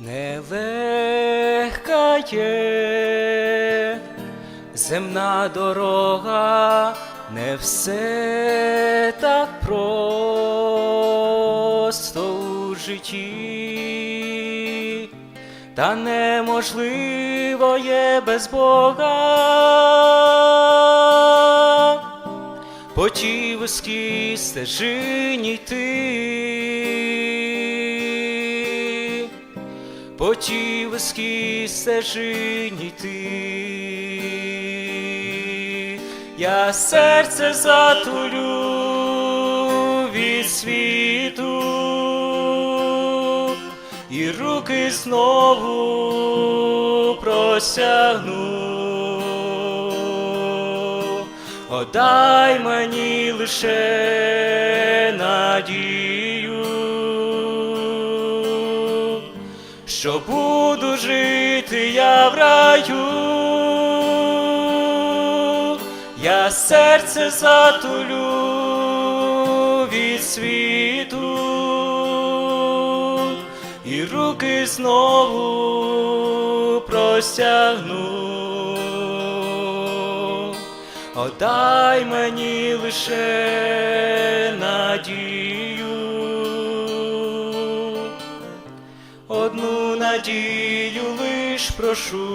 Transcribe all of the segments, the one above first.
Нелегка є земна дорога, не все так просто у житті, та неможливо є без Бога. По тій вузькій стежині йти, по тій вузькій стежині йти, я серце затулю від світу, і руки знову простягну. О, дай мені лише надію, що буду жити я в раю, я серце затулю від світу, і руки знову простягну. О, мені лише надію, одну надію лиш прошу,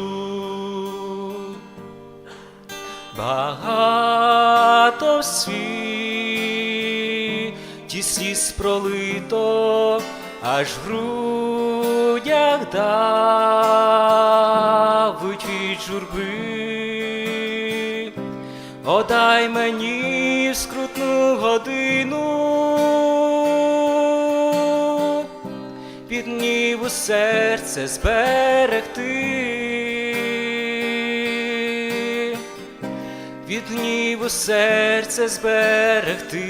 багато в світі сліз пролито, аж в грудях давить від журби. О, дай мені скрутну годину від гніву серце зберегти, від гніву серце зберегти,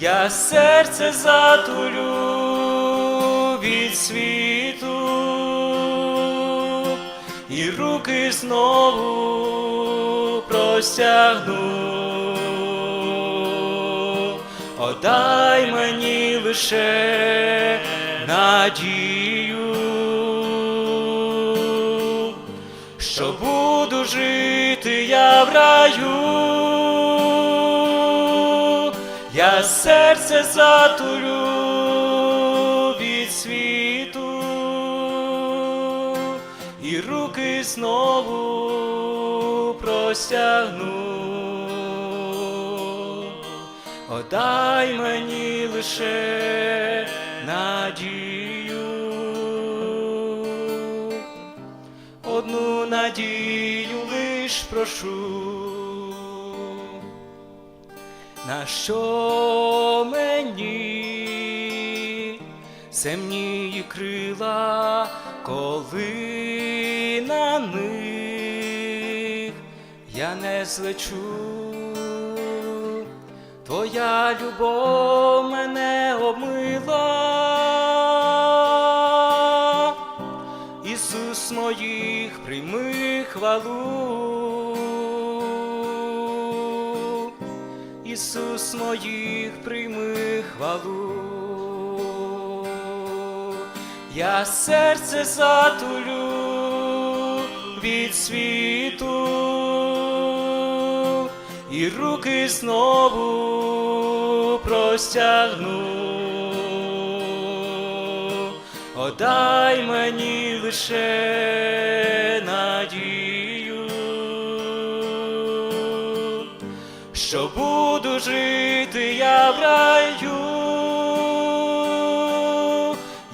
я серце затулю від світу і руки знову простягну. О, дай мені лише надію, що буду жити я в раю, я серце затулю від світу і руки знову простягну. О, дай мені лише надію, одну надію лиш прошу. На що мені земні крила, коли на них я не злечу, твоя любов мене обмила, Ісус моїх прийми хвалу. Ісус моїх прийми хвалу, я серце затулю від світу, і руки знову простягну. Дай мені лише надію що буду жити я в раю,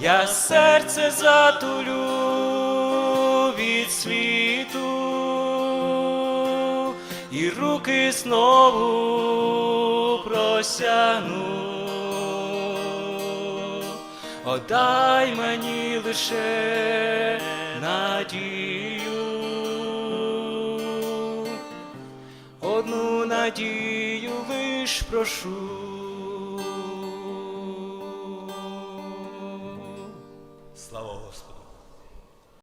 я серце затулю і руки знову просягну. Одай мені лише надію. одну надію лиш прошу.